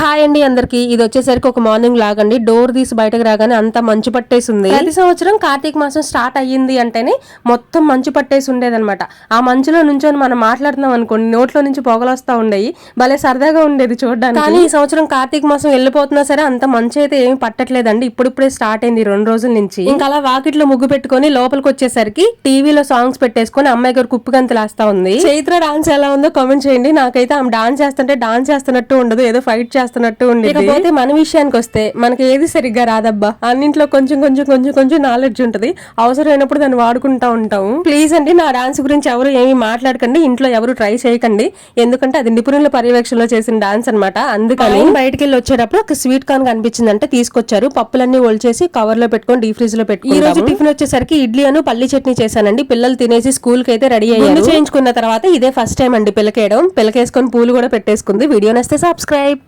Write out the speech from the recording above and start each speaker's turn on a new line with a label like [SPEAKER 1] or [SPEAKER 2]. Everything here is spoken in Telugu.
[SPEAKER 1] హాయ్ అండి అందరికి. ఇది వచ్చేసరికి ఒక మార్నింగ్ లాగండి డోర్ తీసి బయటకు రాగానే అంత మంచు పట్టేసింది. ప్రతి సంవత్సరం కార్తీక మాసం స్టార్ట్ అయ్యింది అంటేనే మొత్తం మంచు పట్టేసి ఉండేదన్నమాట. ఆ మంచులో నుంచొని మనం మాట్లాడుతున్నాం అనుకోండి నోట్లో నుంచి పొగలు వస్తా ఉండేవి భలే సరదాగా ఉండేది చూడడానికి. కానీ ఈ సంవత్సరం కార్తీక మాసం వెళ్ళిపోతున్నా సరే అంత మంచు అయితే ఏమి పట్టట్లేదండి. ఇప్పుడిప్పుడే స్టార్ట్ అయింది రెండు రోజుల నుంచి. ఇంకా అలా వాకిట్లో ముగ్గు పెట్టుకొని లోపలికి వచ్చేసరికి టీవీలో సాంగ్స్ పెట్టేసుకొని అమ్మాయి గారు కుప్పు గంతులేస్తా ఉంది. చైత్ర డాన్స్ ఎలా ఉందో కామెంట్ చేయండి. నాకైతే ఆమె డాన్స్ చేస్తుంటే డాన్స్ చేస్తున్నట్టు ఉండదు. ఏదో ఫైట్ చేస్తున్నట్టు ఉండేది ఇకపోతే మన విషయానికి వస్తే మనకి ఏది సరిగ్గా రాదబ్బా. అన్నింట్లో కొంచెం కొంచెం కొంచెం కొంచెం నాలెడ్జ్ ఉంటది. అవసరమైనప్పుడు దాన్ని వాడుకుంటా ఉంటాము ప్లీజ్ అండి నా డాన్స్ గురించి ఎవరు ఏమీ మాట్లాడకండి. ఇంట్లో ఎవరు ట్రై చేయకండి. ఎందుకంటే అది నిపుణుల పర్యవేక్షణలో చేసిన డాన్స్ అన్నమాట. అందుకని బయటికి వెళ్ళి వచ్చేటప్పుడు ఒక స్వీట్ కార్న్ కనిపించింది అంటే తీసుకొచ్చారు. పప్పులన్నీ ఒలిచేసి కవర్లో పెట్టుకొని డీ ఫ్రిజ్లో పెట్టుకుని ఈ రోజు టిఫిన్ వచ్చేసరికి ఇడ్లీ అను పల్లి చట్నీ చేశానండి. పిల్లలు తినేసి స్కూల్కి అయితే రెడీ అయ్యారు. చేయించుకున్న తర్వాత ఇదే ఫస్ట్ టైం అండి పిల్లకేయడం. పిల్లకేసుకొని పూలు కూడా పెట్టేసుకుంది. Video నస్తే subscribe